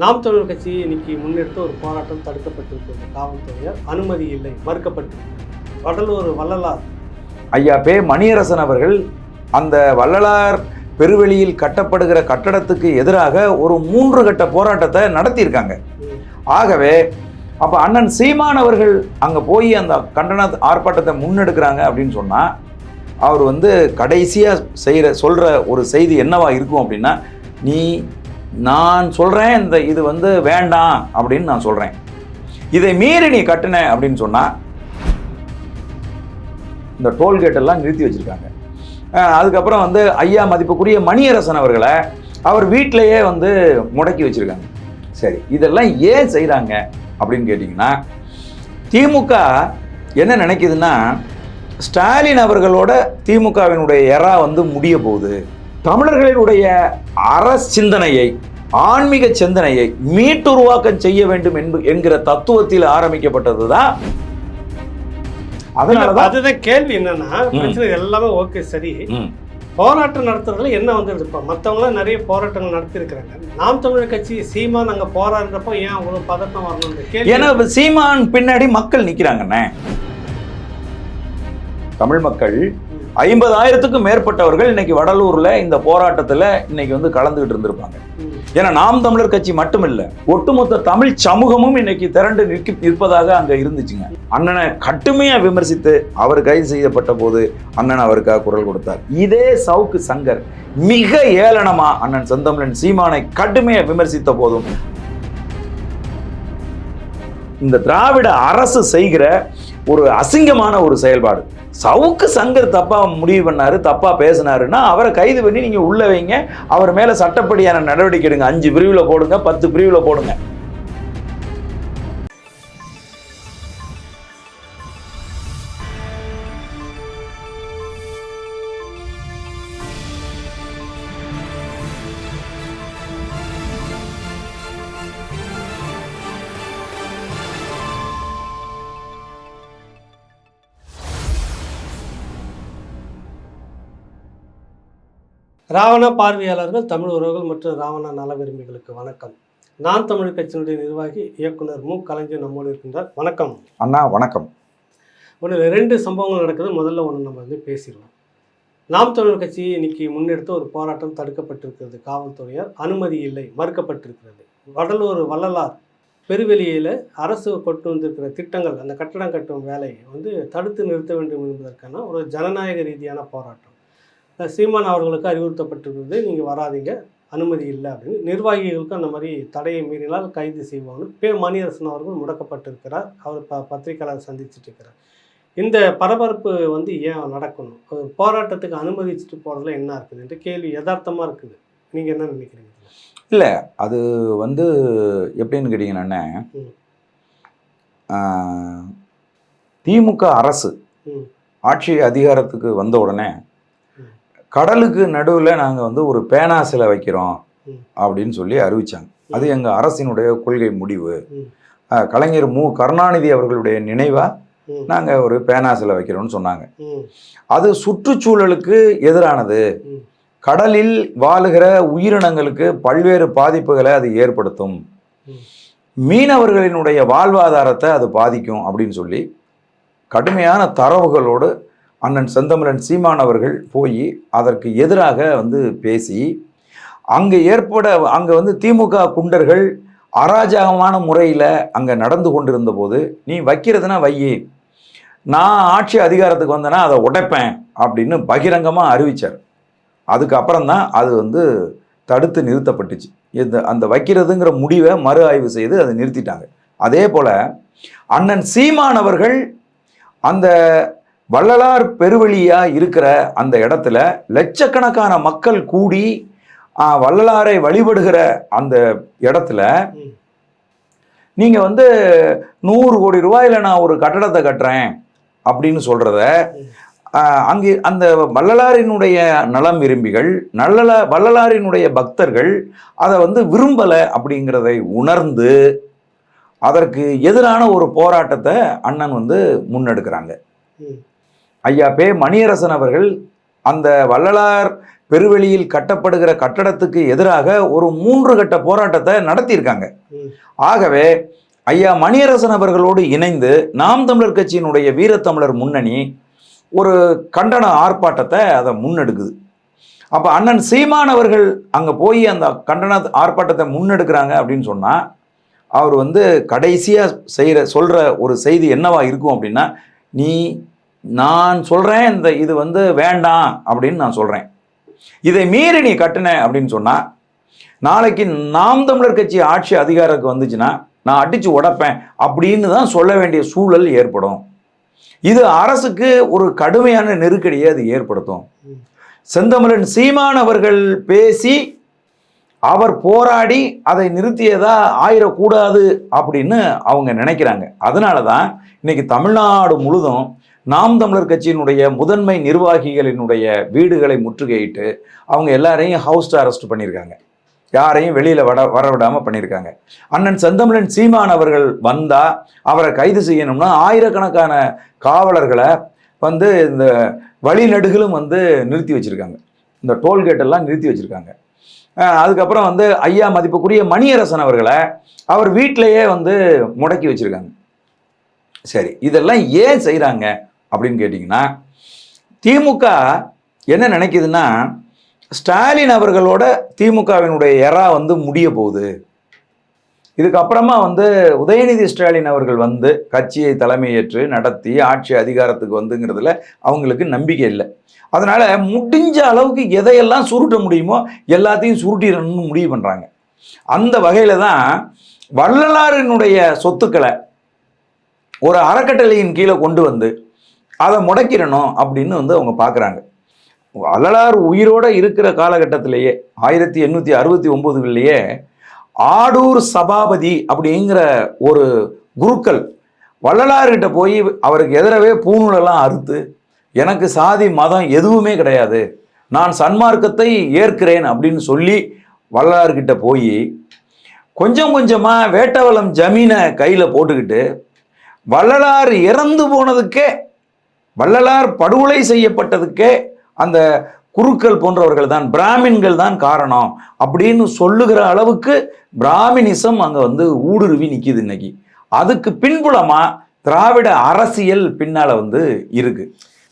நாம் தமிழர் கட்சி இன்னைக்கு முன்னெடுத்த ஒரு போராட்டம் தடுக்கப்பட்டிருக்கிறது. காவல்துறையால் அனுமதி இல்லை மறுக்கப்பட்டிருக்கிறது. வடலூர் வள்ளலார். ஐயா பே மணியரசன் அவர்கள் அந்த வள்ளலார் பெருவெளியில் கட்டப்படுகிற கட்டடத்துக்கு எதிராக ஒரு மூன்று கட்ட போராட்டத்தை நடத்தியிருக்காங்க. ஆகவே அப்போ அண்ணன் சீமான் அவர்கள் அங்கே போய் அந்த கண்டன ஆர்ப்பாட்டத்தை முன்னெடுக்கிறாங்க அப்படின்னு சொன்னால் அவர் வந்து கடைசியாக செய்கிற சொல்கிற ஒரு செய்தி என்னவா இருக்கும் அப்படின்னா நீ நான் சொல்கிறேன் இந்த இது வந்து வேண்டாம் அப்படின்னு நான் சொல்கிறேன் இதை மீறி நீ கட்டின அப்படின்னு சொன்னால் இந்த டோல்கேட் எல்லாம் நிறுத்தி வச்சுருக்காங்க. அதுக்கப்புறம் வந்து ஐயா மதிப்புக்குரிய மணியரசன் அவர்களை அவர் வீட்டிலையே வந்து முடக்கி வச்சிருக்காங்க. சரி இதெல்லாம் ஏன் செய்கிறாங்க அப்படின்னு கேட்டிங்கன்னா திமுக என்ன நினைக்குதுன்னா ஸ்டாலின் அவர்களோட திமுகவினுடைய எறா வந்து முடிய போகுது. தமிழர்களினுடைய அற சிந்தனையை ஆன்மீக சிந்தனையை மீட்டுருவாக்கம் செய்ய வேண்டும் என்பு என்கிற தத்துவத்தில் ஆரம்பிக்கப்பட்டது தான் அதனால தான் அதுதான் கேள்வி என்னன்னா பிரச்சனை எல்லாமே ஓகே சரி. போராட்டம் நடத்துறதுல என்ன வந்துடுது இப்போ? மற்றவங்களாம் நிறைய போராட்டங்கள் நடத்திருக்கிறாங்க நாம் தமிழர் கட்சி சீமான் அங்கே போராடுறப்போ ஏன் அவ்வளோ பதட்டம் வரணும் ஏன்னா சீமான் பின்னாடி மக்கள் நிக்கிறாங்கண்ணே. தமிழ் மக்கள் ஐம்பதாயிரத்துக்கும் மேற்பட்டவர்கள் இன்னைக்கு வடலூர்ல இந்த போராட்டத்துல இன்னைக்கு வந்து கலந்துகிட்டு இருந்திருப்பாங்க. ஏன்னா நாம் தமிழர் கட்சி மட்டும் இல்ல ஒட்டுமொத்த தமிழ் சமூகமும் இன்னைக்கு திரண்டு நிற்க நிற்பதாக அங்க இருந்துச்சுங்க. அண்ணனை கட்டுமையா விமர்சித்து அவர் கைது செய்யப்பட்ட போது அண்ணன் அவருக்காக குரல் கொடுத்தார். இதே சவுக்கு சங்கர் மிக ஏளனமா அண்ணன் செந்தமிழன் சீமானை கடுமையா விமர்சித்த போதும் இந்த திராவிட அரசு செய்கிற ஒரு அசிங்கமான ஒரு செயல்பாடு. சவுக்கு சங்கர் தப்பாக முடிவு பண்ணார் தப்பாக பேசினாருன்னா அவரை கைது பண்ணி நீங்கள் உள்ள வைங்க அவர் மேலே சட்டப்படியான நடவடிக்கை எடுங்க. அஞ்சு பிரிவில் போடுங்க பத்து பிரிவில் போடுங்க. ராவணா பார்வையாளர்கள் தமிழ் உறவுகள் மற்றும் ராவணா நல விரும்பிகளுக்கு வணக்கம். நான் தமிழர் கட்சியினுடைய நிர்வாகி இயக்குனர் மு. கலைஞர் நம்மோடு இருக்கின்றார். வணக்கம். அண்ணா வணக்கம். ஒன்று ரெண்டு சம்பவங்கள் நடக்குது. முதல்ல ஒன்று நம்ம வந்து பேசிடுவோம். நாம் தமிழர் கட்சி இன்னைக்கு முன்னெடுத்த ஒரு போராட்டம் தடுக்கப்பட்டிருக்கிறது. காவல்துறையால் அனுமதி இல்லை மறுக்கப்பட்டிருக்கிறது. வடலூர் வள்ளலார் பெருவெளியில் அரசு கொண்டு வந்திருக்கிற திட்டங்கள் அந்த கட்டடம் கட்டும் வேலையை வந்து தடுத்து நிறுத்த வேண்டும் என்பதற்கான ஒரு ஜனநாயக ரீதியான போராட்டம். சீமான் அவர்களுக்கு அறிவுறுத்தப்பட்டிருக்கிறது நீங்கள் வராதீங்க. அனுமதி இல்லை அப்படின்னு. நிர்வாகிகளுக்கு அந்த மாதிரி தடையை மீறினால் கைது செய்வாங்க. பே. மணியரசன் அவர்கள் முடக்கப்பட்டிருக்கிறார். அவர் ப பத்திரிகையாளர் சந்திச்சுட்டு இருக்கிறார். இந்த பரபரப்பு வந்து ஏன் நடக்கணும்? ஒரு போராட்டத்துக்கு அனுமதிச்சுட்டு போகிறதுல என்ன இருக்குது? என்ற கேள்வி யதார்த்தமாக இருக்குது. நீங்கள் என்ன நினைக்கிறீங்க இல்ல அது வந்து எப்படின்னு கேட்டீங்கன்னா திமுக அரசு ஆட்சி அதிகாரத்துக்கு வந்த உடனே. கடலுக்கு நடுவில் நாங்கள் வந்து ஒரு பேனா சிலை வைக்கிறோம். அப்படின்னு சொல்லி அறிவிச்சாங்க. அது எங்கள் அரசினுடைய கொள்கை முடிவு. கலைஞர் மு. கருணாநிதி அவர்களுடைய நினைவாக நாங்கள் ஒரு பேனா சிலை வைக்கிறோம்னு சொன்னாங்க. அது சுற்றுச்சூழலுக்கு எதிரானது. கடலில் வாழுகிற உயிரினங்களுக்கு பல்வேறு பாதிப்புகளை அது ஏற்படுத்தும். மீனவர்களினுடைய வாழ்வாதாரத்தை அது பாதிக்கும் அப்படின்னு சொல்லி கடுமையான தரவுகளோடு அண்ணன் செந்தமிழன் சீமான் அவர்கள் போய் அதற்கு எதிராக வந்து பேசி அங்கே ஏற்பட அங்கே வந்து திமுக குண்டர்கள் அராஜகமான முறையில் அங்கே நடந்து கொண்டிருந்த போது நீ வைக்கிறதுனா வையி. நான் ஆட்சி அதிகாரத்துக்கு வந்தேன்னா அதை உடைப்பேன் அப்படின்னு பகிரங்கமாக அறிவித்தார் அதுக்கப்புறம் தான் அது வந்து தடுத்து நிறுத்தப்பட்டுச்சு. இந்த அந்த வைக்கிறதுங்கிற முடிவை மறு ஆய்வு செய்து அதை நிறுத்திட்டாங்க. அதே போல் அண்ணன் சீமானவர்கள் அந்த வள்ளலார் பெருவழியாக இருக்கிற அந்த இடத்துல லட்சக்கணக்கான மக்கள் கூடி வள்ளலாரை வழிபடுகிற அந்த இடத்துல நீங்கள் வந்து நூறு கோடி ரூபாயில் நான் ஒரு கட்டடத்தை கட்டுறேன் அப்படின்னு சொல்கிறத அங்கே அந்த வள்ளலாரினுடைய நலம் விரும்பிகள் நல்லல வள்ளலாரினுடைய பக்தர்கள் அதை வந்து விரும்பலை அப்படிங்கிறதை உணர்ந்து அதற்கு எதிரான ஒரு போராட்டத்தை அண்ணன் வந்து முன்னெடுக்கிறாங்க. ஐயா பே மணியரசன் அவர்கள் அந்த வள்ளலார் பெருவெளியில் கட்டப்படுகிற கட்டடத்துக்கு எதிராக ஒரு மூன்று கட்ட போராட்டத்தை நடத்தியிருக்காங்க. ஆகவே ஐயா மணியரசன் அவர்களோடு இணைந்து நாம் தமிழர் கட்சியினுடைய வீரத்தமிழர் முன்னணி ஒரு கண்டன ஆர்ப்பாட்டத்தை அதை முன்னெடுக்குது அப்போ அண்ணன் சீமான் அவர்கள் அங்கே போய் அந்த கண்டன ஆர்ப்பாட்டத்தை முன்னெடுக்கிறாங்க அப்படின்னு சொன்னால் அவர் வந்து கடைசியாக செய்கிற சொல்கிற ஒரு செய்தி என்னவா இருக்கும் அப்படின்னா நீ நான் சொல்கிறேன் இந்த இது வந்து வேண்டாம் அப்படின்னு நான் சொல்கிறேன் இதை மீறி நீ கட்டின அப்படின்னு சொன்னால் நாளைக்கு நாம் தமிழர் கட்சி ஆட்சி அதிகாரத்துக்கு வந்துச்சுன்னா நான் அடித்து உடைப்பேன் அப்படின்னு தான் சொல்ல வேண்டிய சூழல் ஏற்படும். இது அரசுக்கு ஒரு கடுமையான நெருக்கடியை அது ஏற்படுத்தும். செந்தமிழன் சீமான் அவர்கள் பேசி அவர் போராடி அதை நிறுத்தியதா ஆயிடக்கூடாது அப்படின்னு அவங்க நினைக்கிறாங்க. அதனால தான் இன்னைக்கு தமிழ்நாடு முழுதும் நாம் தமிழர் கட்சியினுடைய முதன்மை நிர்வாகிகளினுடைய வீடுகளை முற்றுகையிட்டு அவங்க எல்லாரையும் ஹவுஸ் அரெஸ்ட் பண்ணியிருக்காங்க. யாரையும் வெளியில் வட வர விடாமல் பண்ணியிருக்காங்க. அண்ணன் செந்தமிழன் சீமான் அவர்கள் வந்தால் அவரை கைது செய்யணும்னா ஆயிரக்கணக்கான காவலர்களை வந்து இந்த வழிநடுகளும் வந்து நிறுத்தி வச்சுருக்காங்க. இந்த டோல்கேட்டெல்லாம் நிறுத்தி வச்சுருக்காங்க. அதுக்கப்புறம் வந்து ஐயா மதிப்புக்குரிய மணியரசன் அவர்களை அவர் வீட்டிலையே வந்து முடக்கி வச்சுருக்காங்க. சரி இதெல்லாம் ஏன் செய்கிறாங்க அப்படின்னு கேட்டிங்கன்னா திமுக என்ன நினைக்குதுன்னா ஸ்டாலின் அவர்களோட திமுகவினுடைய எறா வந்து முடிய போகுது. இதுக்கப்புறமா வந்து உதயநிதி ஸ்டாலின் அவர்கள் வந்து கட்சியை தலைமையேற்று நடத்தி ஆட்சி அதிகாரத்துக்கு வந்துங்கிறதுல அவங்களுக்கு நம்பிக்கை இல்லை. அதனால் முடிஞ்ச அளவுக்கு எதையெல்லாம் சுருட்ட முடியுமோ எல்லாத்தையும் சுருட்டிடணும்னு முடிவு பண்ணுறாங்க அந்த வகையில் தான் வள்ளலாரினுடைய சொத்துக்களை ஒரு அறக்கட்டளையின் கீழே கொண்டு வந்து அதை முடக்கிடணும் அப்படின்னு வந்து அவங்க பார்க்குறாங்க. வள்ளலார் உயிரோட இருக்கிற காலகட்டத்திலேயே ஆயிரத்தி எண்ணூற்றி அறுபத்தி ஒம்போதுகள்லேயே ஆடூர் சபாபதி அப்படிங்கிற ஒரு குருக்கள் வள்ளலார்கிட்ட போய் அவருக்கு எதிரவே பூணூலெல்லாம் அறுத்து எனக்கு சாதி மதம் எதுவுமே கிடையாது. நான் சன்மார்க்கத்தை ஏற்கிறேன் அப்படின்னு சொல்லி வள்ளலார்கிட்ட போய் கொஞ்சம் கொஞ்சமாக வேட்டவலம் ஜமீனை கையில் போட்டுக்கிட்டு வள்ளலார் இறந்து போனதுக்கே வள்ளலார் படுகொலை செய்யப்பட்டதுக்கே அந்த குருக்கள் போன்றவர்கள் தான் பிராமின்கள் தான் காரணம் அப்படின்னு சொல்லுகிற அளவுக்கு பிராமினிசம் அங்கே வந்து ஊடுருவி நிற்கிது இன்னைக்கு. அதுக்கு பின்புலமா திராவிட அரசியல் பின்னால வந்து இருக்கு.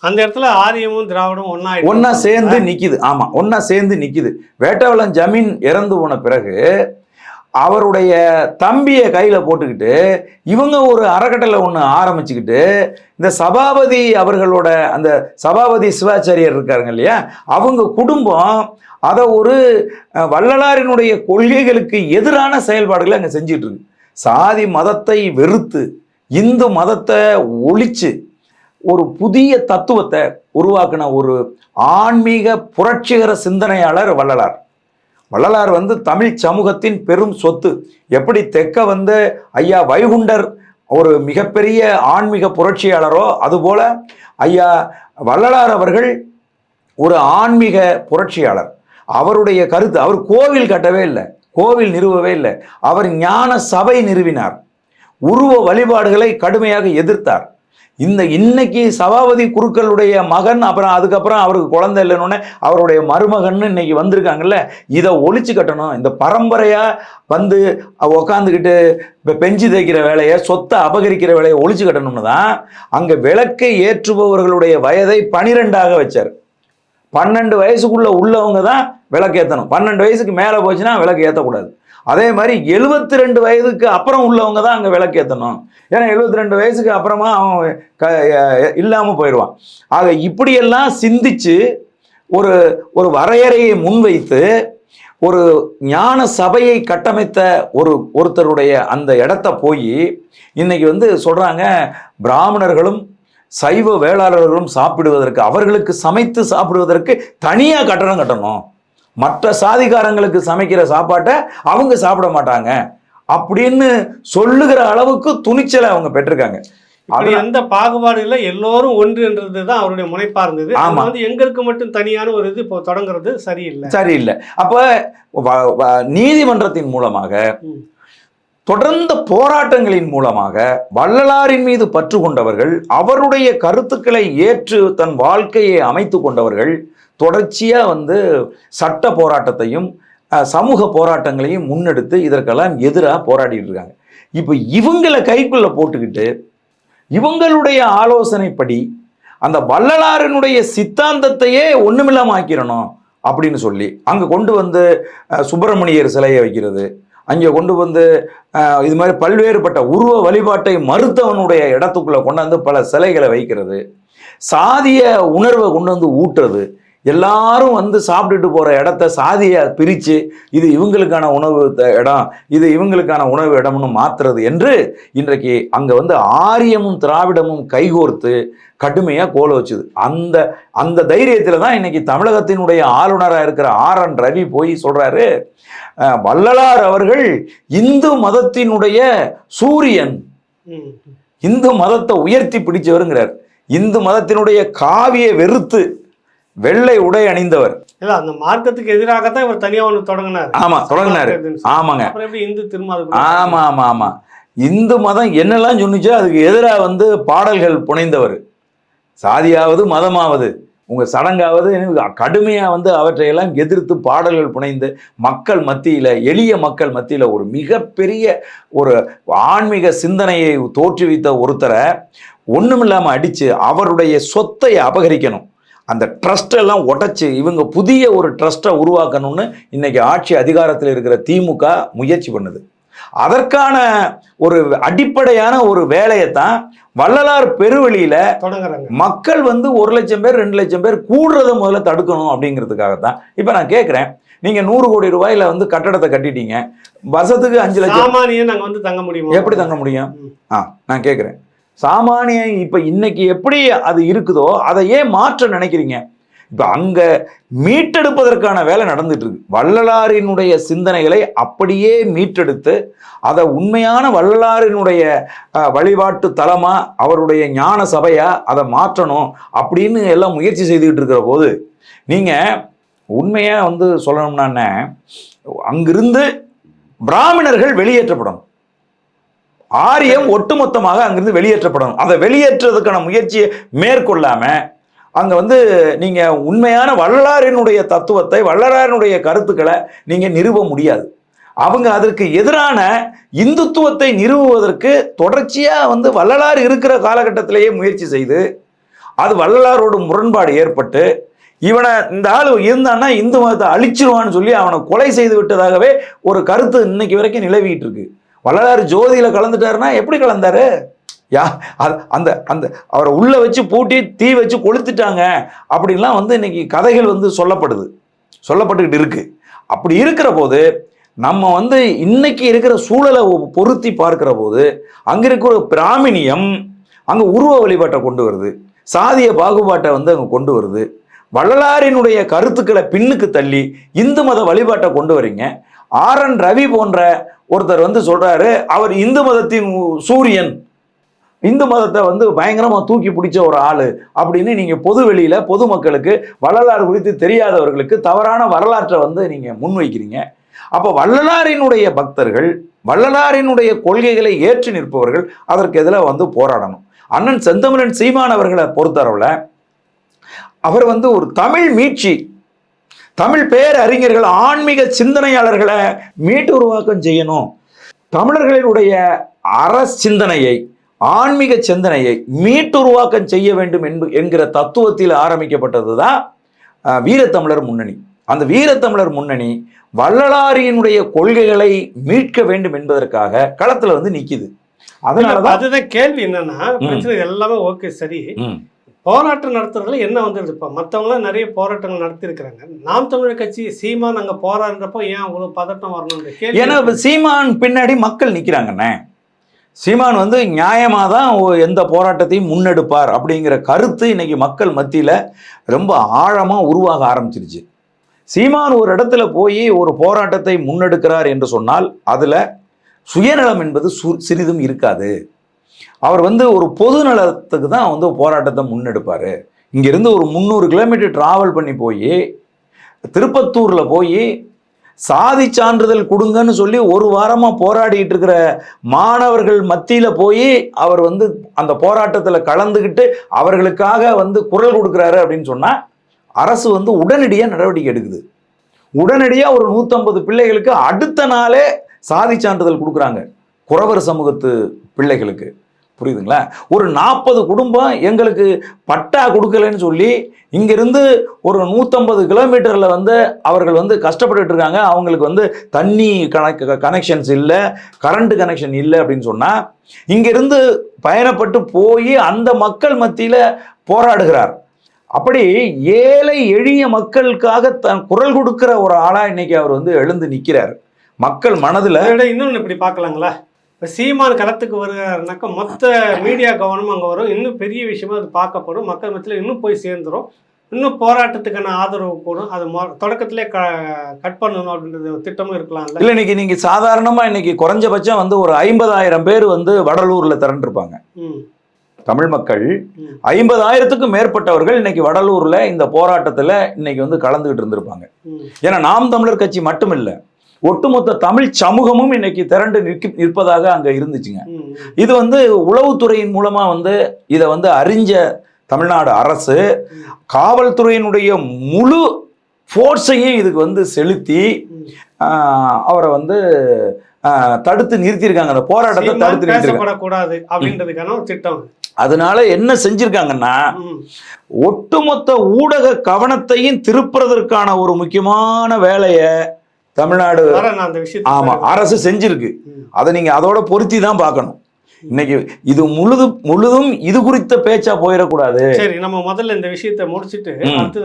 அந்த இடத்துல ஆரியமும் திராவிடம் ஒன்னா ஒன்னா சேர்ந்து நிக்குது. ஆமா ஒன்னா சேர்ந்து நிக்குது. வேட்டவலம் ஜமீன் இறந்து போன பிறகு அவருடைய தம்பியை கையில் போட்டுக்கிட்டு இவங்க ஒரு அறக்கட்டளை ஒன்று ஆரம்பிச்சுக்கிட்டு இந்த சபாபதி அவர்களோட அந்த சபாபதி சிவாச்சாரியர் இருக்காருங்க இல்லையா அவங்க குடும்பம் அதை ஒரு வள்ளலாரினுடைய கொள்கைகளுக்கு எதிரான செயல்பாடுகளை அங்கே செஞ்சிட்டு இருக்கு சாதி மதத்தை வெறுத்து இந்து மதத்தை ஒழிச்சு ஒரு புதிய தத்துவத்தை உருவாக்கின ஒரு ஆன்மீக புரட்சிகர சிந்தனையாளர் வள்ளலார். வள்ளலார் வந்து தமிழ் சமூகத்தின் பெரும் சொத்து. எப்படி தெற்க வந்து ஐயா வைகுண்டர் ஒரு மிகப்பெரிய ஆன்மீக புரட்சியாளரோ அதுபோல ஐயா வள்ளலார் அவர்கள் ஒரு ஆன்மீக புரட்சியாளர். அவருடைய கருத்து அவர் கோவில் கட்டவே இல்லை கோவில் நிறுவவே இல்லை. அவர் ஞான சபை நிறுவினார். உருவ வழிபாடுகளை கடுமையாக எதிர்த்தார். இந்த இன்னைக்கு சபாபதி குருக்களுடைய மகன் அப்புறம் அதுக்கப்புறம் அவருக்கு குழந்தை இல்லைன்னு அவருடைய மருமகன் இன்னைக்கு வந்திருக்காங்கல்ல இதை ஒழிச்சு கட்டணும். இந்த பரம்பரையாக வந்து உக்காந்துக்கிட்டு இப்போ பெஞ்சு தேய்க்கிற வேலையை சொத்தை அபகரிக்கிற வேலையை ஒழிச்சு கட்டணும்னு தான் அங்கே விளக்கை ஏற்றுபவர்களுடைய வயதை பனிரெண்டாக வச்சார். பன்னெண்டு வயசுக்குள்ளே உள்ளவங்க தான் விளக்கு ஏற்றணும் பன்னெண்டு வயசுக்கு மேலே போச்சுன்னா விளக்கு ஏற்றக்கூடாது அதே மாதிரி எழுபத்தி ரெண்டு வயதுக்கு அப்புறம் உள்ளவங்க தான் அங்கே விளக்கேற்றணும் ஏன்னா எழுபத்தி ரெண்டு வயசுக்கு அப்புறமா அவன் க இல்லாமல் போயிடுவான். ஆக இப்படியெல்லாம் சிந்திச்சு ஒரு ஒரு வரையறையை முன்வைத்து ஒரு ஞான சபையை கட்டமைத்த ஒரு ஒருத்தருடைய அந்த இடத்த போய் இன்னைக்கு வந்து சொல்கிறாங்க பிராமணர்களும் சைவ வேளாளர்களும் சாப்பிடுவதற்கு அவர்களுக்கு சமைத்து சாப்பிடுவதற்கு தனியாக கட்டணம் கட்டணும். மற்ற சாதிகாரங்களுக்கு சமைக்கிற சாப்பாட்டை அவங்க சாப்பிட மாட்டாங்க அப்படின்னு சொல்லுகிற அளவுக்கு துணிச்சலை அவங்க பெற்றிருக்காங்க இப்படி எந்த பாகுபாடு இல்லை எல்லோரும் ஒன்றுன்றது தான் அவருடைய முனைப்பா இருந்தது ஆமா. வந்து எங்களுக்கு மட்டும் தனியான ஒரு இது இப்போ தொடங்குறது சரியில்லை சரியில்லை அப்ப நீதிமன்றத்தின் மூலமாக. தொடர்ந்த போராட்டங்களின் மூலமாக வள்ளலாரின் மீது பற்று கொண்டவர்கள் அவருடைய கருத்துக்களை ஏற்று தன் வாழ்க்கையை அமைத்து கொண்டவர்கள் தொடர்ச்சியாக வந்து சட்ட போராட்டத்தையும் சமூக போராட்டங்களையும் முன்னெடுத்து இதற்கெல்லாம் எதிராக போராடிட்டு இருக்காங்க. இப்போ இவங்களை கைக்குள்ளே போட்டுக்கிட்டு இவங்களுடைய ஆலோசனைப்படி அந்த வள்ளலாரினுடைய சித்தாந்தத்தையே ஒண்ணுமில்லாம ஆக்கிடணும் அப்படின்னு சொல்லி அங்கே கொண்டு வந்து சுப்பிரமணியர் சிலையை வைக்கிறது. அங்கே கொண்டு வந்து இது மாதிரி பல்வேறுபட்ட உருவ வழிபாட்டை மறுத்தவனுடைய கொண்டு கொண்டாந்து பல சிலைகளை வைக்கிறது. சாதிய உணர்வை கொண்டு வந்து ஊட்டுறது. எல்லாரும் வந்து சாப்பிட்டுட்டு போற இடத்த சாதியை பிரிச்சு இது இவங்களுக்கான உணவு இடம் இது இவங்களுக்கான உணவு இடம்னு மாத்துறது என்று இன்றைக்கு அங்க வந்து ஆரியமும் திராவிடமும் கைகோர்த்து கடுமையா கோல வச்சுது. அந்த அந்த தைரியத்துல தான் இன்னைக்கு தமிழகத்தினுடைய ஆளுநராக இருக்கிற ஆர் என் ரவி போய் சொல்றாரு அஹ், வள்ளலார் அவர்கள் இந்து மதத்தினுடைய சூரியன். இந்து மதத்தை உயர்த்தி பிடிச்சவருங்கிறார். இந்து மதத்தினுடைய காவியை வெறுத்து வெள்ளை உடை அணிந்தவர். இல்ல அந்த மார்க்கத்துக்கு எதிராகத்தான் இவர் தனியா ஒண்ணு தொடங்கினார். ஆமா தொடங்கினாரு. ஆமாங்க. இந்து திரும்ப ஆமா ஆமா ஆமா. இந்து மதம் என்னெல்லாம் சொன்னுச்சோ அதுக்கு எதிராக வந்து பாடல்கள் புனைந்தவர். சாதியாவது மதமாவது உங்க சடங்காவது கடுமையா வந்து அவற்றையெல்லாம் எதிர்த்து பாடல்கள் புனைந்து மக்கள் மத்தியில எளிய மக்கள் மத்தியில ஒரு மிகப்பெரிய ஒரு ஆன்மீக சிந்தனையை தோற்றுவித்த ஒருத்தரை ஒண்ணுமில்லாம அடிச்சு அவருடைய சொத்தை அபகரிக்கணும். அந்த ட்ரஸ்ட் எல்லாம் உடைச்சு இவங்க புதிய ஒரு ட்ரஸ்ட்டை உருவாக்கணும்னு இன்னைக்கு ஆட்சி அதிகாரத்தில் இருக்கிற திமுக முயற்சி பண்ணுது. அதற்கான ஒரு அடிப்படையான ஒரு வேலையை தான் வள்ளலார் பெருவெளியில மக்கள் வந்து ஒரு லட்சம் பேர் ரெண்டு லட்சம் பேர் கூடுறத முதல்ல தடுக்கணும் அப்படிங்கிறதுக்காக தான் இப்போ நான் கேட்குறேன் நீங்க நூறு கோடி ரூபாயில வந்து கட்டடத்தை கட்டிட்டீங்க. வருஷத்துக்கு அஞ்சு லட்சம் அங்க வந்து தங்க முடியுமா? எப்படி தங்க முடியும். ஆ நான் கேட்குறேன் சாமானியம் இப்போ இன்னைக்கு எப்படி அது இருக்குதோ அதை ஏன் மாற்ற நினைக்கிறீங்க? இப்போ அங்கே மீட்டெடுப்பதற்கான வேலை நடந்துட்டு இருக்கு. வள்ளலாரினுடைய சிந்தனைகளை அப்படியே மீட்டெடுத்து அதை உண்மையான வள்ளலாரினுடைய வழிபாட்டு தலமாக அவருடைய ஞான சபையாக அதை மாற்றணும் அப்படின்னு எல்லாம் முயற்சி செய்துக்கிட்டு இருக்கிற போது நீங்கள் உண்மையாக வந்து சொல்லணும்னா அங்கிருந்து பிராமணர்கள் வெளியேற்றப்படணும். ஆரியம் ஒட்டுமொத்தமாக அங்கிருந்து வெளியேற்றப்படணும். அதை வெளியேற்றுறதுக்கான முயற்சியை மேற்கொள்ளாம அங்க வந்து நீங்க உண்மையான வள்ளலாரினுடைய தத்துவத்தை வள்ளலாரினுடைய கருத்துக்களை நீங்க நிறுவ முடியாது. அவங்க அதற்கு எதிரான இந்துத்துவத்தை நிறுவுவதற்கு தொடர்ச்சியா வந்து வள்ளலார் இருக்கிற காலகட்டத்திலேயே முயற்சி செய்து அது வள்ளலாரோட முரண்பாடு ஏற்பட்டு இவனை இந்த ஆள் இருந்தான்னா இந்து மதத்தை அழிச்சிருவான்னு சொல்லி அவனை கொலை செய்து விட்டதாகவே ஒரு கருத்து இன்னைக்கு வரைக்கும் நிலவிட்டு இருக்கு. வள்ளலார் ஜோதியில் கலந்துட்டாருன்னா எப்படி கலந்தாரு? யா அது- அந்த அந்த அவரை உள்ளே வச்சு பூட்டி தீ வச்சு கொளுத்துட்டாங்க அப்படின்லாம் வந்து இன்னைக்கு கதைகள் வந்து சொல்லப்படுது. சொல்லப்பட்டுக்கிட்டு இருக்குது அப்படி இருக்கிற போது நம்ம வந்து இன்னைக்கு இருக்கிற சூழலை பொருத்தி பார்க்கிற போது அங்கே இருக்கிற பிராமணியம் அங்கே உருவ வழிபாட்டை கொண்டு வருது. சாதிய பாகுபாட்டை வந்து அங்கே கொண்டு வருது. வள்ளலாரினுடைய கருத்துக்களை பின்னுக்கு தள்ளி இந்து மத வழிபாட்டை கொண்டு வரீங்க. ஆர் என் ரவி போன்ற ஒருத்தர் வந்து சொல்றாரு அவர் இந்து மதத்தின் சூரியன். இந்து மதத்தை வந்து பயங்கரமா தூக்கி பிடிச்ச ஒரு ஆளு அப்படின்னு நீங்க பொது வெளியில பொதுமக்களுக்கு வள்ளலார் குறித்து தெரியாதவர்களுக்கு தவறான வரலாற்றை வந்து நீங்க முன்வைக்கிறீங்க. அப்ப வள்ளலாரினுடைய பக்தர்கள் வள்ளலாரினுடைய கொள்கைகளை ஏற்று நிற்பவர்கள் அதற்கு எதிராக வந்து போராடணும். அண்ணன் செந்தமிழன் சீமான் அவர்களை பொறுத்தளவுல அவர் வந்து ஒரு தமிழ் மீட்சி தமிழ் பேரறிஞர்கள் ஆன்மீக சிந்தனையாளர்களை மீட்டு உருவாக்கம் செய்யணும். தமிழர்களினுடைய அற சிந்தனையை ஆன்மீக சிந்தனையை மீட்டுருவாக்கம் செய்ய வேண்டும் என்பு என்கிற தத்துவத்தில் ஆரம்பிக்கப்பட்டது தான் வீரத்தமிழர் முன்னணி. அந்த வீரத்தமிழர் முன்னணி வள்ளலாரியினுடைய கொள்கைகளை மீட்க வேண்டும் என்பதற்காக களத்துல வந்து நிக்குது. அதனால தான் அதுதான் கேள்வி என்னன்னா பிரச்சனை எல்லாமே ஓகே சரி. போராட்டம் நடத்துறதுல என்ன வந்துருது இப்போ? மற்றவங்களாம் நிறைய போராட்டங்கள் நடத்திருக்கிறாங்க நாம் தமிழர் கட்சி சீமான் அங்க போராடுறப்போ ஏன் அவ்வளவு பதட்டம் கேள்வி ஏன்னா சீமான் பின்னாடி மக்கள் நிக்கிறாங்கண்ணே. சீமான் வந்து நியாயமாக தான் எந்த போராட்டத்தையும் முன்னெடுப்பார் அப்படிங்கிற கருத்து இன்னைக்கு மக்கள் மத்தியில் ரொம்ப ஆழமாக உருவாக ஆரம்பிச்சிருச்சு. சீமான் ஒரு இடத்துல போய் ஒரு போராட்டத்தை முன்னெடுக்கிறார் என்று சொன்னால் அதில் சுயநலம் என்பது சு- சிறிதும் இருக்காது. அவர் வந்து ஒரு பொது நலத்துக்கு தான் வந்து போராட்டத்தை முன்னெடுப்பார். இங்கேருந்து ஒரு முந்நூறு கிலோமீட்டர் டிராவல் பண்ணி போய் திருப்பத்தூரில் போய் சாதி சான்றிதழ் கொடுங்கன்னு சொல்லி ஒரு வாரமாக போராடிட்டு இருக்கிற மாணவர்கள் மத்தியில் போய் அவர் வந்து அந்த போராட்டத்தில் கலந்துக்கிட்டு அவர்களுக்காக வந்து குரல் கொடுக்குறாரு அப்படின்னு சொன்னால் அரசு வந்து உடனடியாக நடவடிக்கை எடுக்குது. உடனடியாக ஒரு நூற்றம்பது பிள்ளைகளுக்கு அடுத்த நாளே சாதி சான்றிதழ் கொடுக்குறாங்க. குறவர் சமூகத்து பிள்ளைகளுக்கு. புரியுதுங்களா? ஒரு நாற்பது குடும்பம் எங்களுக்கு பட்டா கொடுக்கலன்னு சொல்லி இங்கிருந்து ஒரு நூற்றம்பது கிலோமீட்டரில் வந்து அவர்கள் வந்து கஷ்டப்பட்டுட்டு இருக்காங்க. அவங்களுக்கு வந்து தண்ணி கணக்கு கனெக்ஷன்ஸ் இல்லை கரண்ட் கனெக்ஷன் இல்லை அப்படின்னு சொன்னால் இங்கிருந்து பயணப்பட்டு போய் அந்த மக்கள் மத்தியில் போராடுகிறார். அப்படி ஏழை எளிய மக்களுக்காக தன் குரல் கொடுக்கிற ஒரு ஆளாக இன்னைக்கு அவர் வந்து எழுந்து நிற்கிறார் மக்கள் மனதில் இன்னொன்று இப்படி பார்க்கலாங்களா? இப்போ சீமான் களத்துக்கு வருகிறாருனாக்கா மொத்த மீடியா கவனமும் அங்கே வரும். இன்னும் பெரிய விஷயமா அது பார்க்கப்படும் மக்கள் மத்தியில் இன்னும் போய் சேர்ந்துரும். இன்னும் போராட்டத்துக்கான ஆதரவு கூடும். அது தொடக்கத்திலே க கட் பண்ணணும் அப்படின்றது திட்டமும் இருக்கலாம்ல. இல்லை இன்னைக்கு நீங்க சாதாரணமா இன்னைக்கு குறைஞ்சபட்சம் வந்து ஒரு ஐம்பதாயிரம் பேர் வந்து வடலூர்ல திரண்டிருப்பாங்க. தமிழ் மக்கள். ஐம்பதாயிரத்துக்கும் மேற்பட்டவர்கள் இன்னைக்கு வடலூர்ல இந்த போராட்டத்துல இன்னைக்கு வந்து கலந்துகிட்டு இருந்திருப்பாங்க. ஏன்னா நாம் தமிழர் கட்சி மட்டும் இல்ல ஒட்டுமொத்த தமிழ் சமூகமும் இன்னைக்கு திரண்டு நிற்க நிற்பதாக அங்க இருந்துச்சுங்க. இது வந்து உளவுத்துறையின் மூலமா வந்து இதை வந்து அறிஞ்ச தமிழ்நாடு அரசு காவல்துறையினுடைய முழு ஃபோர்ஸையும் இதுக்கு வந்து செலுத்தி அவரை வந்து தடுத்து நிறுத்தியிருக்காங்க. அந்த போராட்டத்தை தடுத்து நிறுத்திருக்காங்க பேசப்படக்கூடாது அப்படின்றதுக்கான ஒரு திட்டம். அதனால என்ன செஞ்சிருக்காங்கன்னா ஒட்டுமொத்த ஊடக கவனத்தையும் திருப்புறதற்கான ஒரு முக்கியமான வேலையை தமிழ்நாடு ஆமா அரசு செஞ்சிருக்கு. அதை நீங்க அதோட பொருத்தி தான் பார்க்கணும் இன்னைக்கு இது முழுது முழுதும் இது குறித்த பேச்சா போயிடக்கூடாது. சரி நம்ம முதல்ல இந்த விஷயத்தை முடிச்சிட்டு அந்த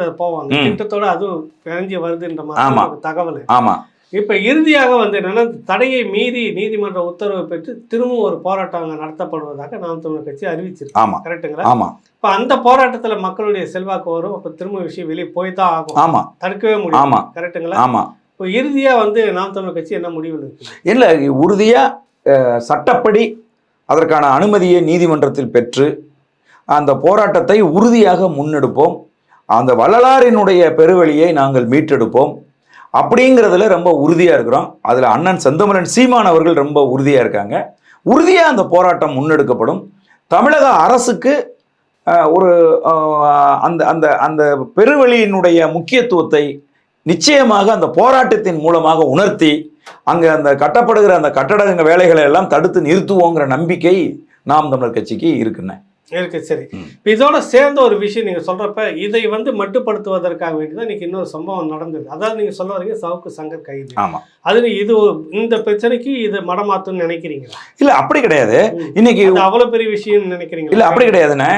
ம். திட்டத்தோட அதுவும் பிறஞ்சி வருதுன்ற. மாதிரி தகவல். ஆமா. இப்ப இறுதியாக வந்து என்னன்னா தடையை மீறி நீதிமன்ற உத்தரவு பெற்று திரும்பவும் ஒரு போராட்டம் அங்க நடத்தப்படுவதாக நாம் தமிழர் கட்சி அறிவிச்சிருக்கு. ஆமா. கரெக்ட்டுங்களா? ஆமா. இப்ப அந்த போராட்டத்துல மக்களுடைய செல்வாக்கு வரும். அப்ப திரும்ப விஷயம் வெளியே போய் தான் ஆகும். ஆமா. தடுக்கவே முடியும் ஆமா. கரெக்ட்டுங்களா? ஆமா. இப்போ இறுதியாக வந்து நாம் தமிழ் கட்சி என்ன முடிவு இல்லை உறுதியாக சட்டப்படி அதற்கான அனுமதியை நீதிமன்றத்தில் பெற்று அந்த போராட்டத்தை உறுதியாக முன்னெடுப்போம். அந்த வள்ளலாரினுடைய பெருவழியை நாங்கள் மீட்டெடுப்போம். அப்படிங்கிறதுல ரொம்ப உறுதியாக இருக்கிறோம். அதில் அண்ணன் செந்தமலன் சீமான் அவர்கள் ரொம்ப உறுதியாக இருக்காங்க. உறுதியாக அந்த போராட்டம் முன்னெடுக்கப்படும். தமிழக அரசுக்கு ஒரு அந்த அந்த அந்த பெருவழியினுடைய முக்கியத்துவத்தை நிச்சயமாக அந்த போராட்டத்தின் மூலமாக உணர்த்தி அங்கே அந்த கட்டப்படுகிற அந்த கட்டடங்க வேலைகளை எல்லாம் தடுத்து நிறுத்துவோங்கிற நம்பிக்கை நாம் தமிழர் கட்சிக்கு இருக்குன்னு இருக்கு சரி. இப்ப இதோட சேர்ந்த ஒரு விஷயம் நீங்க சொல்றப்ப இதை வந்து மட்டுப்படுத்துவதற்காக வேண்டிதான் இன்னைக்கு இன்னொரு சம்பவம் நடந்தது. அதாவது நீங்க சொல்ல வரீங்க சவுக்கு சங்கர் கைது. ஆமா. அது இது இந்த பிரச்சனைக்கு இது மடமாத்துன்னு நினைக்கிறீங்களா? இல்ல அப்படி கிடையாது. இன்னைக்கு அவ்வளவு பெரிய விஷயம் நினைக்கிறீங்களா? இல்ல அப்படி கிடையாதுண்ணே.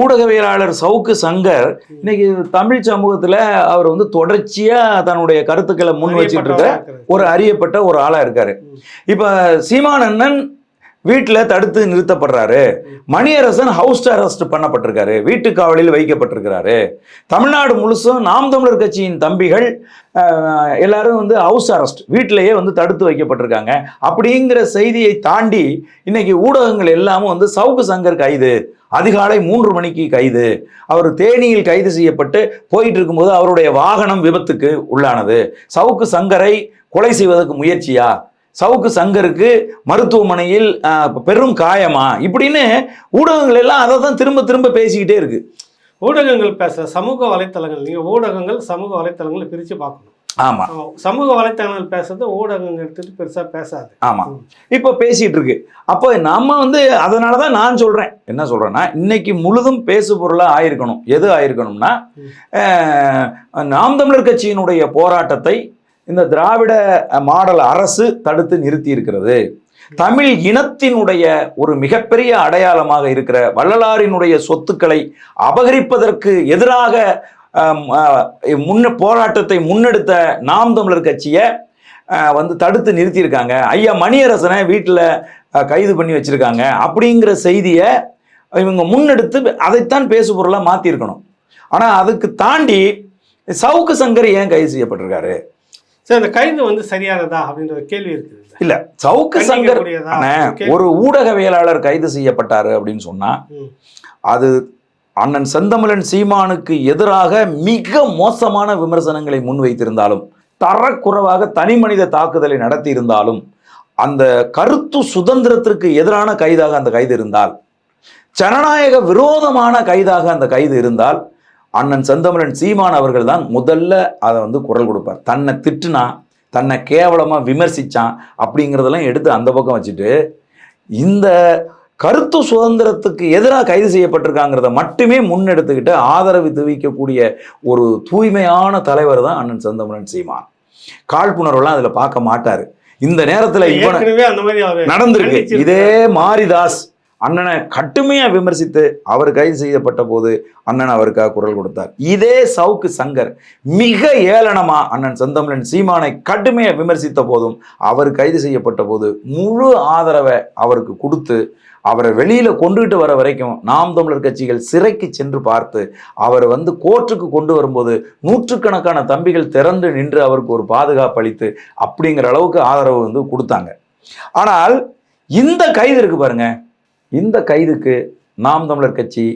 ஊடகவியலாளர் சவுக்கு சங்கர் இன்னைக்கு தமிழ் சமூகத்துல அவர் வந்து தொடர்ச்சியா தன்னுடைய கருத்துக்களை முன் வச்சுட்டு இருக்க அறியப்பட்டவரா இருக்கிறது. ஒரு அறியப்பட்ட ஒரு ஆளா இருக்காரு. இப்ப சீமானண்ணன் வீட்டில் தடுத்து நிறுத்தப்படுறாரு. மணியரசன் ஹவுஸ் அரெஸ்ட் பண்ணப்பட்டிருக்காரு. வீட்டு காவலில் வைக்கப்பட்டிருக்கிறாரு. தமிழ்நாடு முழுசும் நாம் தமிழர் கட்சியின் தம்பிகள் எல்லாரும் வந்து ஹவுஸ் அரெஸ்ட் வீட்டிலேயே வந்து தடுத்து வைக்கப்பட்டிருக்காங்க. அப்படிங்கிற செய்தியை தாண்டி இன்னைக்கு ஊடகங்கள் எல்லாமும் வந்து சவுக்கு சங்கர் கைது அதிகாலை மூன்று மணிக்கு கைது. அவர் தேனியில் கைது செய்யப்பட்டு போயிட்டு இருக்கும்போது அவருடைய வாகனம் விபத்துக்கு உள்ளானது. சவுக்கு சங்கரை கொலை செய்வதற்கு முயற்சியா? சவுக்கு சங்கருக்கு மருத்துவமனையில் பெரும் காயமா? இப்படின்னு ஊடகங்கள் எல்லாம் அதை தான் திரும்ப திரும்ப பேசிக்கிட்டே இருக்கு. ஊடகங்கள் பேச சமூக வலைத்தளங்கள் நீங்க ஊடகங்கள் சமூக வலைத்தளங்களை பிரிச்சு பார்க்கணும். ஆமா. ஆமா. சமூக வலைத்தளங்கள் பேசுறது ஊடகங்கள் எடுத்துட்டு பெருசா பேசாது. ஆமா. ம். இப்போ பேசிட்டு இருக்கு. அப்போ நம்ம வந்து அதனால தான் நான் சொல்றேன். என்ன சொல்றேன்னா இன்னைக்கு முழுதும் பேசு பொருளா ஆயிருக்கணும். எது ஆயிருக்கணும்னா நாம் தமிழர் கட்சியினுடைய போராட்டத்தை இந்த திராவிட மாடல் அரசு தடுத்து நிறுத்தி இருக்கிறது தமிழ் இனத்தினுடைய ஒரு மிகப்பெரிய அடையாளமாக இருக்கிற வள்ளலாரினுடைய சொத்துக்களை அபகரிப்பதற்கு எதிராக முன்ன போராட்டத்தை முன்னெடுத்த நாம் தமிழர் கட்சியை வந்து தடுத்து நிறுத்தியிருக்காங்க. ஐயா மணியரசனை வீட்டில் கைது பண்ணி வச்சிருக்காங்க. அப்படிங்கிற செய்தியை இவங்க முன்னெடுத்து அதைத்தான் பேசு பொருளாக மாற்றிருக்கணும் ஆனால் அதுக்கு தாண்டி சவுக்கு சங்கர் ஏன் கைது செய்யப்பட்டிருக்காரு? சரி அந்த கைது வந்து சரியானதா அப்படின்ற ஒரு கேள்வி இருக்குது இல்ல சவுக்கு சங்கர். ஒரு ஊடகவியலாளர் கைது செய்யப்பட்டாரு அப்படின்னு சொன்னா. அது அண்ணன் செந்தமிழன் சீமானுக்கு எதிராக மிக மோசமான விமர்சனங்களை முன்வைத்திருந்தாலும் தரக்குறைவாக தனி மனித தாக்குதலை நடத்தி இருந்தாலும் அந்த கருத்து சுதந்திரத்திற்கு எதிரான கைதாக அந்த கைது இருந்தால் ஜனநாயக விரோதமான கைதாக அந்த கைது இருந்தால் அண்ணன் செந்தமிழன் சீமான் அவர்கள் தான் முதல்ல அதை வந்து குரல் கொடுப்பார். தன்னை திட்டுனா தன்னை கேவலமாக விமர்சிச்சான் அப்படிங்கிறதெல்லாம் எடுத்து அந்த பக்கம் வச்சுட்டு இந்த கருத்து சுதந்திரத்துக்கு எதிராக கைது செய்யப்பட்டிருக்காங்கிறத மட்டுமே முன்னெடுத்துக்கிட்டு ஆதரவு தெரிவிக்கக்கூடிய ஒரு தூய்மையான தலைவர் தான் அண்ணன் செந்தமிழன் சீமான். காழ்ப்புணர்வுலாம் அதில் பார்க்க மாட்டார். இந்த நேரத்தில் நடந்திருக்கு. இதே மாரிதாஸ் அண்ணனை கட்டுமையாக விமர்சித்து அவர் கைது செய்யப்பட்ட போது அண்ணன் அவருக்காக குரல் கொடுத்தார். இதே சவுக்கு சங்கர் மிக ஏளனமா அண்ணன் செந்தமிழன் சீமானை கட்டுமையாக விமர்சித்த போதும் அவர் கைது செய்யப்பட்ட போது முழு ஆதரவை அவருக்கு கொடுத்து அவரை வெளியில் கொண்டுகிட்டு வர வரைக்கும் நாம் தமிழர் கட்சிகள் சிறைக்கு சென்று பார்த்து அவர் வந்து கோர்ட்டுக்கு கொண்டு வரும்போது நூற்றுக்கணக்கான தம்பிகள் திறந்து நின்று அவருக்கு ஒரு பாதுகாப்பு அளித்து அப்படிங்கிற அளவுக்கு ஆதரவு வந்து கொடுத்தாங்க. ஆனால் இந்த கைது இருக்கு பாருங்கள் இந்த கைதுக்கு நாம் தமிழர் கட்சி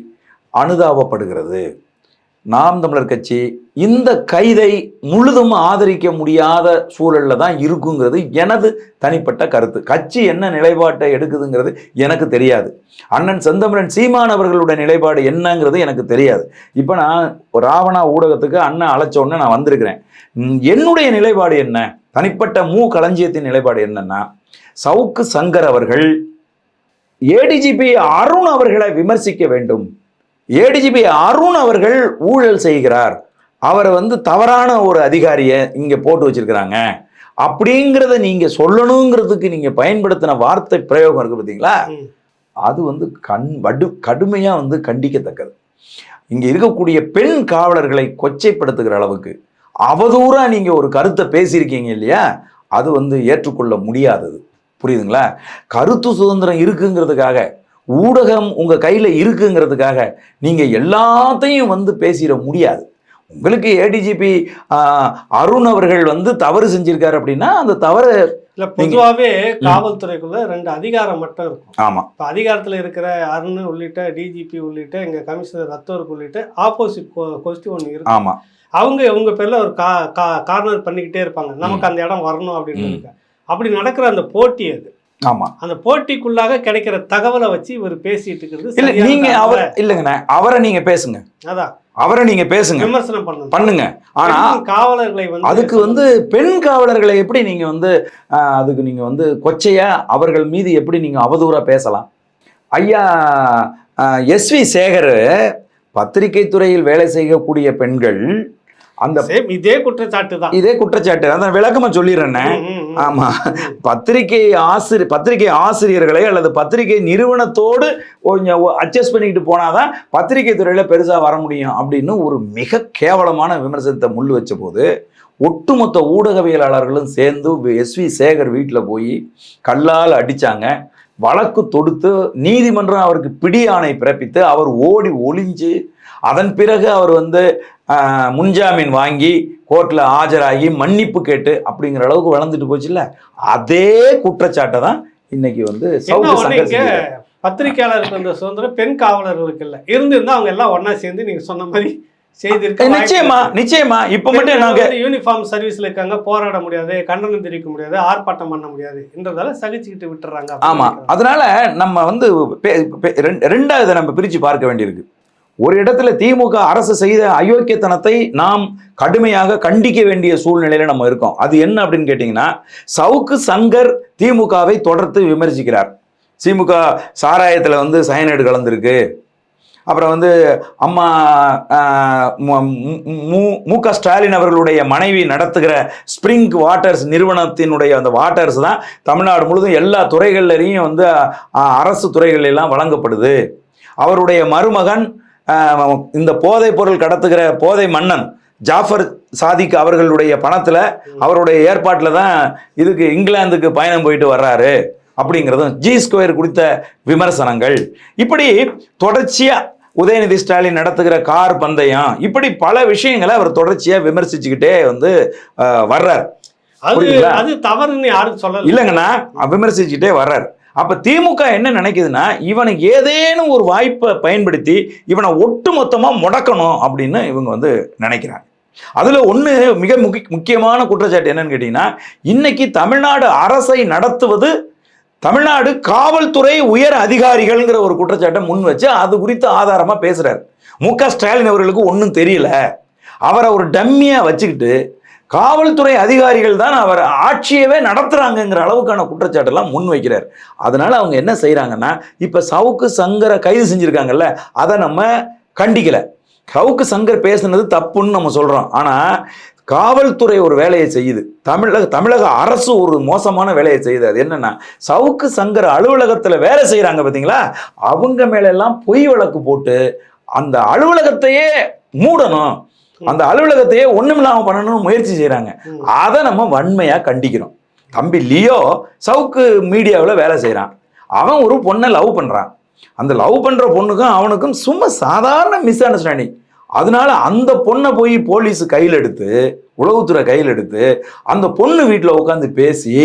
அனுதாபப்படுகிறது. நாம் தமிழர் கட்சி இந்த கைதை முழுதும் ஆதரிக்க முடியாத சூழலில் தான் இருக்குங்கிறது எனது தனிப்பட்ட கருத்து. கட்சி என்ன நிலைப்பாட்டை எடுக்குதுங்கிறது எனக்கு தெரியாது. அண்ணன் செந்தமிழன் சீமான் அவர்களுடைய நிலைப்பாடு என்னங்கிறது எனக்கு தெரியாது. இப்போ நான் ராவணா ஊடகத்துக்கு அண்ணன் அழைச்சோன்னு நான் வந்திருக்கிறேன். என்னுடைய நிலைப்பாடு என்ன? தனிப்பட்ட மு களஞ்சியத்தின் நிலைப்பாடு என்னன்னா சவுக்கு சங்கர் அவர்கள் ஏடிஜிபி அருண் அவர்களை விமர்சிக்க வேண்டும். ஏடிஜிபி அருண் அவர்கள் ஊழல் செய்கிறார். அவரை வந்து தவறான ஒரு அதிகாரியை இங்க போட்டு வச்சிருக்கிறாங்க. அப்படிங்கிறத நீங்க சொல்லணுங்கிறதுக்கு நீங்க பயன்படுத்தின வார்த்தை பிரயோகம் இருக்கு பார்த்தீங்களா. அது வந்து கண் வடு கடுமையா வந்து கண்டிக்கத்தக்கது. இங்க இருக்கக்கூடிய பெண் காவலர்களை கொச்சைப்படுத்துகிற அளவுக்கு அவதூறா நீங்க ஒரு கருத்தை பேசியிருக்கீங்க இல்லையா? அது வந்து ஏற்றுக்கொள்ள முடியாதது. புரியுதுங்களா? கருத்து சுதந்திரம் இருக்குங்கிறதுக்காக ஊடகம் உங்க கையில இருக்குங்கிறதுக்காக நீங்க எல்லாத்தையும் வந்து பேசிட முடியாது. உங்களுக்கு ஏடிஜிபி அருண் அவர்கள் வந்து தவறு செஞ்சிருக்காரு அப்படின்னா அந்த தவறு இல்ல பொதுவாவே காவல்துறைக்குள்ள ரெண்டு அதிகாரம் மட்டும் இருக்கும். ஆமா. இப்போ அதிகாரத்துல இருக்கிற அருண் உள்ளிட்ட டிஜிபி உள்ளிட்ட எங்க கமிஷனர் ரத்தோருக்கு உள்ளிட்ட ஆப்போசிட் கொஸ்டின் ஒன்று இருக்கு. ஆமா. அவங்க உங்க பேர்ல ஒரு கா கார்னர் பண்ணிக்கிட்டே இருப்பாங்க. நமக்கு அந்த இடம் வரணும் அப்படின்னு அப்படி நடக்கிற அந்த போட்டி அது. ஆமா. அந்த போட்டிக்குள்ளாக கிடைக்கிற தகவலை வச்சு இவர் பேசிட்டு இருக்கிறது இல்ல நீங்க அவர் இல்லைங்கண்ணே அவரை நீங்க பேசுங்க. அதான். அவரை நீங்க பேசுங்க. விமர்சனம் பண்ணணும் பண்ணுங்க. ஆனா காவலர்களை வந்து அதுக்கு வந்து பெண் காவலர்களை எப்படி நீங்க வந்து அதுக்கு நீங்க வந்து கொச்சையா அவர்கள் மீது எப்படி நீங்க அவதூறா பேசலாம்? ஐயா எஸ் வி சேகர் பத்திரிகை துறையில் வேலை செய்யக்கூடிய பெண்கள் அந்த இதே குற்றச்சாட்டு தான். இதே குற்றச்சாட்டு. அதான் விளக்கமா சொல்லிடுறேன்னே ஆமா. பத்திரிகை ஆசிரியர் பத்திரிகை ஆசிரியர்களை அல்லது பத்திரிகை நிறுவனத்தோடு கொஞ்சம் அட்ஜஸ்ட் பண்ணிக்கிட்டு போனாதான் பத்திரிகை துறையில பெருசா வர முடியும் அப்படின்னு ஒரு மிக கேவலமான விமர்சனத்தை முள் வச்ச போது ஒட்டுமொத்த ஊடகவியலாளர்களும் சேர்ந்து எஸ் வி சேகர் வீட்டில் போய் கல்லால் அடிச்சாங்க. வழக்கு தொடுத்து நீதிமன்றம் அவருக்கு பிடி ஆணை பிறப்பித்து அவர் ஓடி ஒளிஞ்சு அதன் பிறகு அவர் வந்து முன்ஜாமீன் வாங்கி கோர்ட்டில் ஆஜராகி மன்னிப்பு கேட்டு அப்படிங்கிற அளவுக்கு வளர்ந்துட்டு போச்சுல்ல அதே குற்றச்சாட்டை தான் இன்னைக்கு வந்து. பத்திரிகையாளருக்கு அந்த சுதந்திரம் பெண் காவலர்களுக்கு இல்ல இருந்திருந்தா அவங்க எல்லாம் ஒண்ணா சேர்ந்து நீங்க சொன்ன மாதிரி நிச்சயமா. நிச்சயமா இப்ப மட்டும் நாங்க யூனிஃபார்ம் சர்வீஸ்ல இருக்காங்க போராட முடியாது கண்டனம் தெரிவிக்க முடியாது ஆர்ப்பாட்டம் பண்ண முடியாது என்றதால சகிச்சுக்கிட்டு விட்டுறாங்க ஆமா. அதனால நம்ம வந்து ரெண்டாவது நம்ம பிரிச்சு பார்க்க வேண்டியிருக்கு ஒரு இடத்துல திமுக அரசு செய்த அயோக்கியத்தனத்தை நாம் கடுமையாக கண்டிக்க வேண்டிய சூழ்நிலையில நம்ம இருக்கோம். அது என்ன அப்படின்னு கேட்டிங்கன்னா சவுக்கு சங்கர் திமுகவை தொடர்ந்து விமர்சிக்கிறார். திமுக சாராயத்தில் வந்து சயனைடு கலந்துருக்கு. அப்புறம் வந்து அம்மா மு- க ஸ்டாலின் அவர்களுடைய மனைவி நடத்துகிற ஸ்ப்ரிங் வாட்டர்ஸ் நிறுவனத்தினுடைய அந்த வாட்டர்ஸ் தான் தமிழ்நாடு முழுதும் எல்லா துறைகள்லையும் வந்து அரசு துறைகளெல்லாம் வழங்கப்படுது. அவருடைய மருமகன் இந்த போதைப் பொருள் கடத்துகிற போதை மன்னன் ஜாஃபர் சாதிக் அவர்களுடைய பணத்துல அவருடைய ஏற்பாட்டில் தான் இதுக்கு இங்கிலாந்துக்கு பயணம் போயிட்டு வர்றாரு அப்படிங்கிறதும் ஜி ஸ்கொயர் குறித்த விமர்சனங்கள். இப்படி தொடர்ச்சியா உதயநிதி ஸ்டாலின் நடத்துகிற கார் பந்தயம் இப்படி பல விஷயங்களை அவர் தொடர்ச்சியா விமர்சிச்சுக்கிட்டே வந்து வர்றார். அது? அது தவறுன்னு யாரும் சொல்லல. இல்லைங்கண்ணா விமர்சிச்சுட்டே வர்றார். அப்போ திமுக என்ன நினைக்குதுன்னா இவனுக்கு ஏதேனும் ஒரு வாய்ப்பை பயன்படுத்தி இவனை ஒட்டு மொத்தமாக முடக்கணும் அப்படின்னு இவங்க வந்து நினைக்கிறாங்க. அதில் ஒன்று மிக முக்கியமான குற்றச்சாட்டு என்னன்னு கேட்டிங்கன்னா இன்னைக்கு தமிழ்நாடு அரசை நடத்துவது தமிழ்நாடு காவல்துறை உயர் அதிகாரிகள்ங்கிற ஒரு குற்றச்சாட்டை முன் வச்சு அது குறித்து ஆதாரமாக பேசுகிறார் மு க ஸ்டாலின் அவர்களுக்கு ஒன்றும் தெரியல. அவரை ஒரு டம்மியாக வச்சுக்கிட்டு காவல்துறை அதிகாரிகள் தான் அவர் ஆட்சியவே நடத்துகிறாங்கங்கிற அளவுக்கான குற்றச்சாட்டெல்லாம் முன் வைக்கிறார். அதனால் அவங்க என்ன செய்கிறாங்கன்னா இப்போ சவுக்கு சங்கரை கைது செஞ்சுருக்காங்கல்ல அதை நம்ம கண்டிக்கலை. சவுக்கு சங்கர் பேசுனது தப்புன்னு நம்ம சொல்கிறோம் ஆனால் காவல்துறை ஒரு வேலையை செய்யுது. தமிழக தமிழக அரசு ஒரு மோசமான வேலையை செய்யுது. அது என்னன்னா சவுக்கு சங்கர் அலுவலகத்தில் வேலை செய்கிறாங்க பார்த்தீங்களா அவங்க மேலெல்லாம் பொய் வழக்கு போட்டு அந்த அலுவலகத்தையே மூடணும். அந்த அலுவலகத்தையே ஒண்ணுமில்லாம பண்ணணும்னு முயற்சி செய்றாங்க. ம். அதை நம்ம வன்மையா கண்டிக்கிறோம். தம்பி லியோ சவுக்கு மீடியாவில் வேலை செய்கிறான் அவன் ஒரு பொண்ணை லவ் பண்ணுறான் அந்த லவ் பண்ணுற பொண்ணுக்கும் அவனுக்கும் சும்மா சாதாரண மிஸ் அண்டர்ஸ்டாண்டிங் அதனால அந்த பொண்ணை போய் போலீஸ் கையில் எடுத்து உளவுத்துறை கையில் எடுத்து அந்த பொண்ணு வீட்டில் உட்காந்து பேசி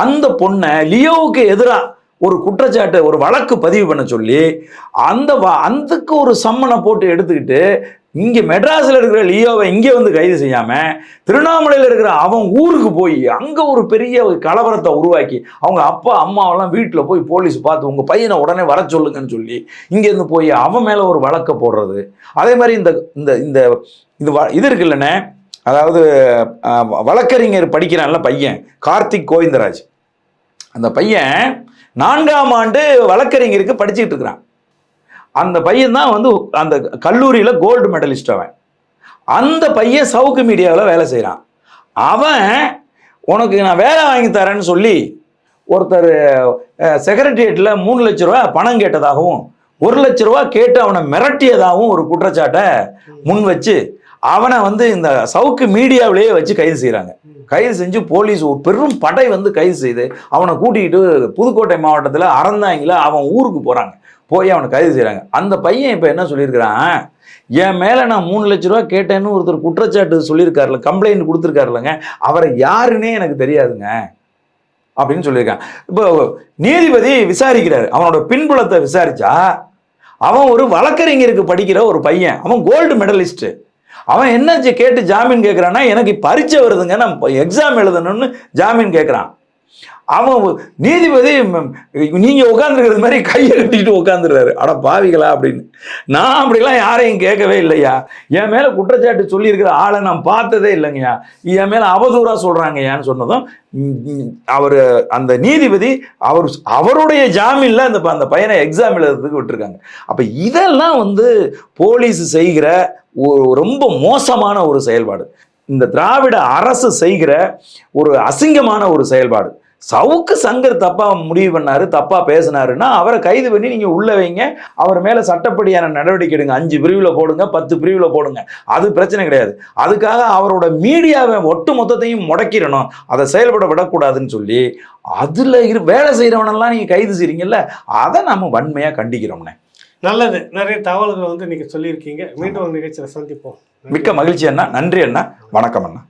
அந்த பொண்ணை லியோவுக்கு எதிராக ஒரு குற்றச்சாட்டு ஒரு வழக்கு பதிவு பண்ண சொல்லி அந்த வ- அதுக்கு ஒரு சம்மனை போட்டு எடுத்துக்கிட்டு இங்கே மெட்ராஸில் இருக்கிற லியோவை இங்கே வந்து கைது செய்யாமல் திருவண்ணாமலையில் இருக்கிற அவன் ஊருக்கு போய் அங்கே ஒரு பெரிய ஒரு கலவரத்தை உருவாக்கி அவங்க அப்பா அம்மாவெல்லாம் வீட்டில் போய் போலீஸ் பார்த்து உங்கள் பையனை உடனே வர சொல்லுங்கன்னு சொல்லி இங்கேருந்து போய் அவன் மேலே ஒரு வழக்கை போடுறது. அதே மாதிரி இந்த இந்த இந்த இது வ- இது இருக்குல்லண்ணே அதாவது வழக்கறிஞர் படிக்கிறான்ல பையன் கார்த்திக் கோவிந்தராஜ். அந்த பையன் நான்காம் ஆண்டு வழக்கறிஞருக்கு படிச்சுட்டு இருக்கிறான். அந்த பையன் தான் வந்து அந்த கல்லூரியில் கோல்டு மெடலிஸ்ட் அவன். அந்த பையன் சவுக்கு மீடியாவில் வேலை செய்கிறான் அவன் உனக்கு நான் வேலை வாங்கி தரேன்னு சொல்லி ஒருத்தர் செக்ரட்டரியேட்டில் மூணு லட்ச ரூபா பணம் கேட்டதாகவும் ஒரு லட்ச ரூபா கேட்டு அவனை மிரட்டியதாகவும் ஒரு குற்றச்சாட்டை முன் வச்சு அவனை வந்து இந்த சவுக்கு மீடியாவிலேயே வச்சு கைது செய்கிறாங்க கைது செஞ்சு போலீஸ் ஒரு பெரும் படை வந்து கைது செய்து அவனை கூட்டிக்கிட்டு புதுக்கோட்டை மாவட்டத்தில் அறந்தாங்கில அவன் ஊருக்கு போகிறாங்க போய் அவனை கைது செய்கிறாங்க அந்த பையன் இப்போ என்ன சொல்லியிருக்கிறான்? என் மேலே நான் மூணு லட்ச ரூபா கேட்டேன்னு ஒருத்தர் குற்றச்சாட்டு சொல்லியிருக்காருல கம்ப்ளைண்ட் கொடுத்துருக்காருலங்க. அவரை யாருன்னே எனக்கு தெரியாதுங்க. அப்படின்னு சொல்லியிருக்கான். இப்போ நீதிபதி விசாரிக்கிறாரு. அவனோட பின்புலத்தை விசாரிச்சா அவன் ஒரு வழக்கறிஞருக்கு படிக்கிற ஒரு பையன். அவன் கோல்டு மெடலிஸ்ட்டு அவன் என்ன கேட்டு ஜாமீன் கேட்குறான்னா எனக்கு பரீட்சை வருதுங்க நான் எக்ஸாம் எழுதணும்னு ஜாமீன் கேட்குறான் அவன் நீதிபதி நீங்கள் உட்காந்துருக்கிறது மாதிரி கையை கட்டிட்டு உட்காந்துருக்காரு அட பாவிகளா அப்படின்னு. நான் அப்படிலாம் யாரையும் கேட்கவே இல்லையா? என் மேலே குற்றச்சாட்டு சொல்லியிருக்கிற ஆளை நான் பார்த்ததே இல்லைங்கய்யா. என் மேலே அவதூறாக சொல்கிறாங்க ஏன்னு சொன்னதும் அவர் அந்த நீதிபதி அவர் அவருடைய ஜாமீனில் அந்த அந்த பையனை எக்ஸாம் எழுதுறதுக்கு விட்டுருக்காங்க. அப்போ இதெல்லாம் வந்து போலீஸ் செய்கிற ரொம்ப மோசமான ஒரு செயல்பாடு. இந்த திராவிட அரசு செய்கிற ஒரு அசிங்கமான ஒரு செயல்பாடு. சவுக்கு சங்கர் தப்பாக முடிவு பண்ணார் தப்பாக பேசினாருன்னா அவரை கைது பண்ணி நீங்கள் உள்ள வைங்க அவர் மேலே சட்டப்படியான நடவடிக்கை எடுங்க. அஞ்சு பிரிவில் போடுங்க பத்து பிரிவில் போடுங்க. அது பிரச்சனை கிடையாது. அதுக்காக அவரோட மீடியாவை ஒட்டு மொத்தத்தையும் முடக்கிடணும். அதை செயல்பட விடக்கூடாதுன்னு சொல்லி அதில் இரு வேலை செய்கிறவனெல்லாம் நீங்கள் கைது செய்கிறீங்கல்ல அதை நம்ம வன்மையாக கண்டிக்கிறோம்னே. நல்லது. நிறைய தகவல்களை வந்து நீங்கள் சொல்லியிருக்கீங்க. மீண்டும் ஒரு நிகழ்ச்சியில் சந்திப்போம். மிக்க மகிழ்ச்சி அண்ணா. நன்றி அண்ணா. வணக்கம் அண்ணா.